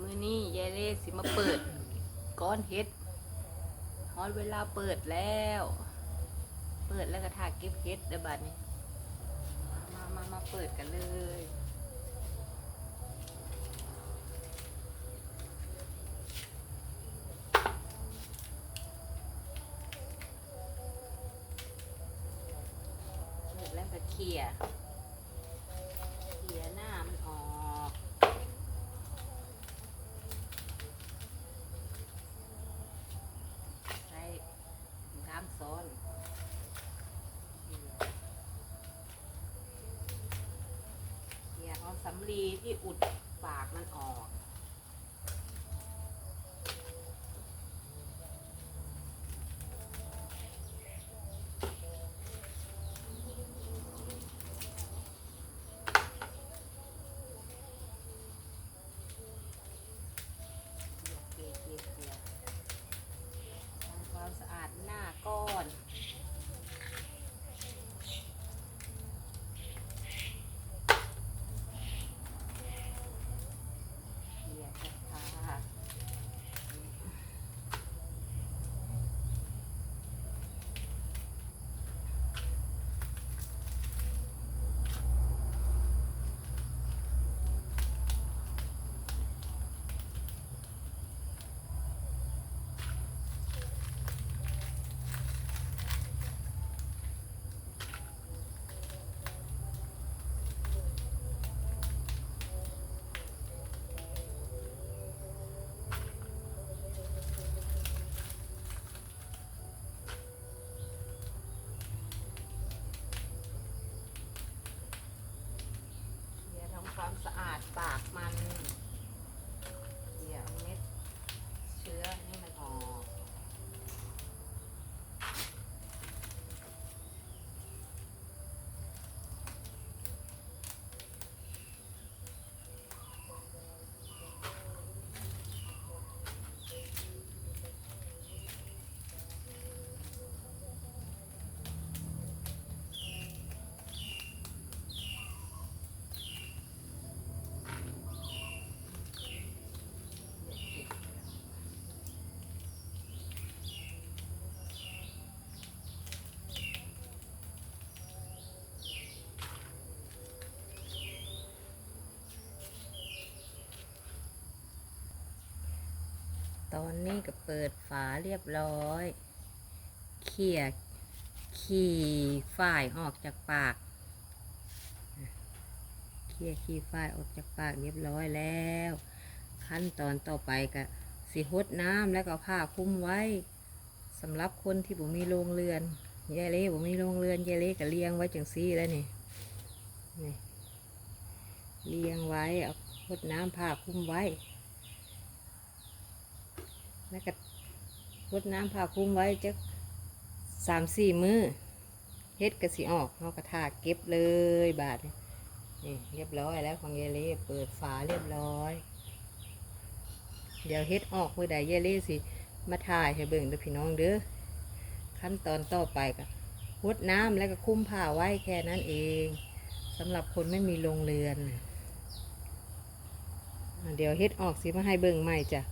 มือนี้ยายเล่สิมาเปิด ก้อนเฮ็ดฮอดเวลาเปิดแล้ว เปิดแล้วก็ถากเก็บเฮ็ดเดบัดนี้ มามามาเปิดกันเลยเปิดแล้วก็เขี่ยเขี่ยหน้ามันออก ใช้น้ำซ้อนเขี่ยเอา สำลีที่อุดปากมันออกเก ตอนนี้ก็เปิดฝาเรียบร้อย เขี่ยขี่ฝ้ายออกจากปาก เขี่ยขี่ฝ้ายออกจากปากเรียบร้อยแล้ว ขั้นตอนต่อไปก็สิหดน้ำแล้วก็ผ้าคลุมไว้สำหรับคนที่ผมมีโรงเรือนยายเล่ผมมีโรงเรือนยายเล่ก็เลี้ยงไว้จังซี่แล้วนี่นี่เลี้ยงไว้เอาหดน้ำผ้าคลุมไว้ แล้วก็รดน้ำผ่าคลุมไว้จะสามสี่มือเฮ็ดกระสีออกเอากระถาเก็บเลยบาทนี่เรียบร้อยแล้วของเยเล่เปิดฝาเรียบร้อย เดี๋ยวเฮ็ดออกมือใดเยเล่สิมาถ่ายให้เบิ่งเด้อพี่น้องเด้อขั้นตอนต่อไปก็รดน้ำแล้วก็คุ้มผ้าไว้แค่นั้นเองสำหรับคนไม่มีโรงเรือน เดี๋ยวเฮ็ดออกสิมาให้เบิ่งใหม่จ้ะ